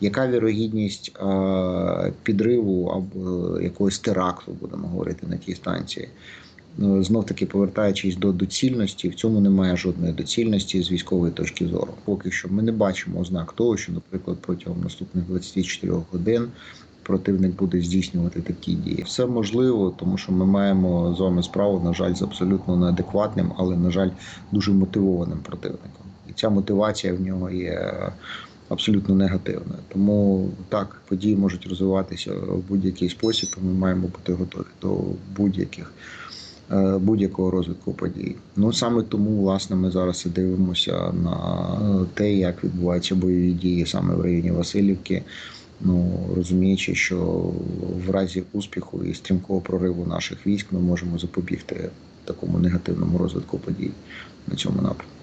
Яка вірогідність е, підриву або якогось теракту, будемо говорити, на тій станції? Ну, Знов таки повертаючись до доцільності, в цьому немає жодної доцільності з військової точки зору. Поки що ми не бачимо ознак того, що, наприклад, протягом наступних 24 годин противник буде здійснювати такі дії. Все можливо, тому що ми маємо з вами справу, на жаль, з абсолютно неадекватним, але на жаль, дуже мотивованим противником. І ця мотивація в нього є абсолютно негативною. Тому так події можуть розвиватися в будь-який спосіб. і Ми маємо бути готові до будь-яких е, будь-якого розвитку подій. Ну саме тому, власне, ми зараз і дивимося на те, як відбуваються бойові дії саме в районі Васильівки. Ну розуміючи, що в разі успіху і стрімкого прориву наших військ ми можемо запобігти такому негативному розвитку подій на цьому напрямку.